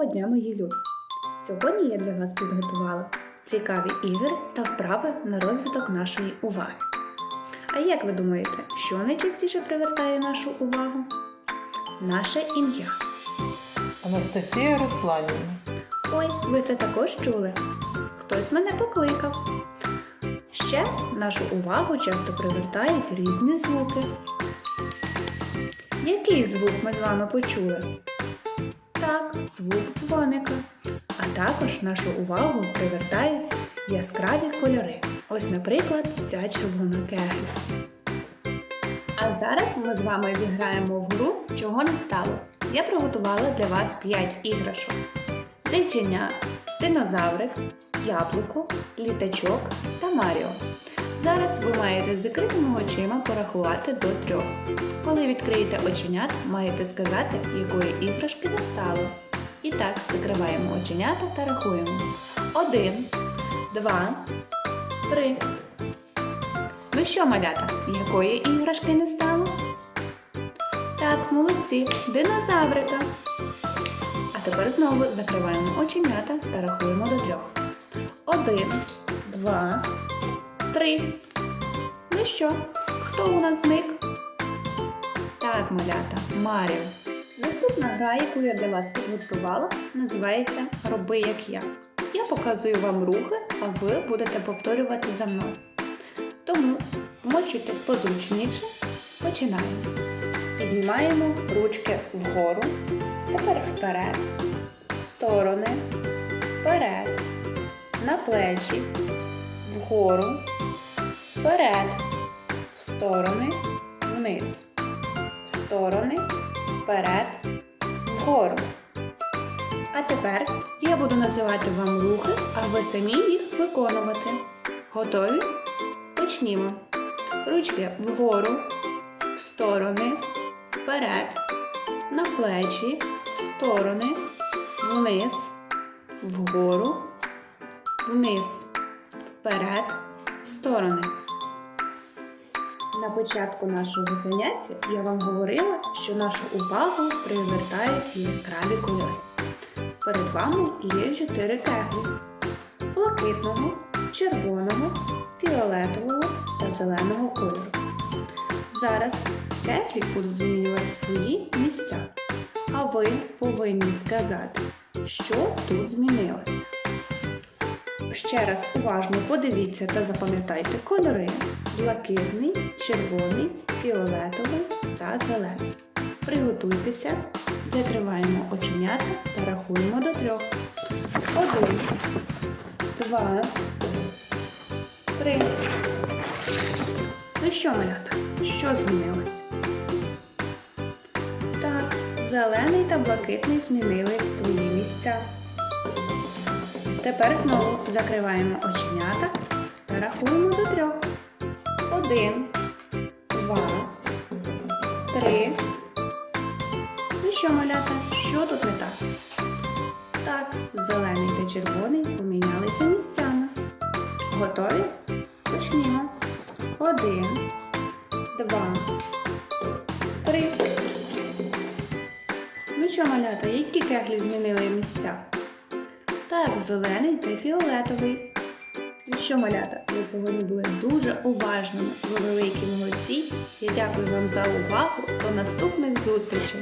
Доброго дня, мої любі! Сьогодні я для вас підготувала цікаві ігри та вправи на розвиток нашої уваги. А як ви думаєте, що найчастіше привертає нашу увагу? Наше ім'я. Анастасія Русланівна. Ой, ви це також чули? Хтось мене покликав. Ще нашу увагу часто привертають різні звуки. Який звук ми з вами почули? Так, звук дзвоника. А також нашу увагу привертають яскраві кольори. Ось, наприклад, ця червона кегля. А зараз ми з вами зіграємо в гру Чого не стало. Я приготувала для вас 5 іграшок. Зайченя, динозаврик, яблуко, літачок та Маріо. Зараз ви маєте з закритими очима порахувати до трьох. Коли відкриєте оченят, маєте сказати, якої іграшки не стало. І так, закриваємо оченята та рахуємо. Один, два, три. Ну що, малята, якої іграшки не стало? Так, молодці, динозаврика. А тепер знову закриваємо оченята та рахуємо до трьох. Один, два, три. Ну що, хто у нас зник? Так, малята, Маріо. Наступна гра, яку я для вас підготувала, називається Роби як я. Я показую вам рухи, а ви будете повторювати за мною. Тому вмочуйтесь позручніше. Починаємо. Піднімаємо ручки вгору. Тепер вперед, в сторони, вперед, на плечі, вгору, вперед, в сторони, вниз, в сторони, вперед, вгору. А тепер я буду називати вам рухи, а ви самі їх виконувати. Готові? Почнімо. Ручки вгору, в сторони, вперед, на плечі, в сторони, вниз, вгору, вниз, вперед, в сторони. На початку нашого заняття я вам говорила, що нашу увагу привертають яскраві кольори. Перед вами є чотири кеглі блакитного, червоного, фіолетового та зеленого кольору. Зараз кеглі будуть змінювати свої місця, а ви повинні сказати, що тут змінилось. Ще раз уважно подивіться та запам'ятайте кольори блакитний, червоний, фіолетовий та зелений. Приготуйтеся, закриваємо оченята та рахуємо до трьох. Один, два, три. Ну що, малята, що змінилось? Так, зелений та блакитний змінили свої місця. Тепер знову закриваємо оченята та рахуємо до трьох. Один, два, три. Ну що, малята, що тут не так? Так, зелений та червоний помінялися місцями. Готові? Почнімо. Один, два, три. Ну що, малята, які кеглі змінили місця? Так, зелений та фіолетовий. І що, малята, ви сьогодні були дуже уважними. Ви великі молодці. Я дякую вам за увагу. До наступних зустрічей!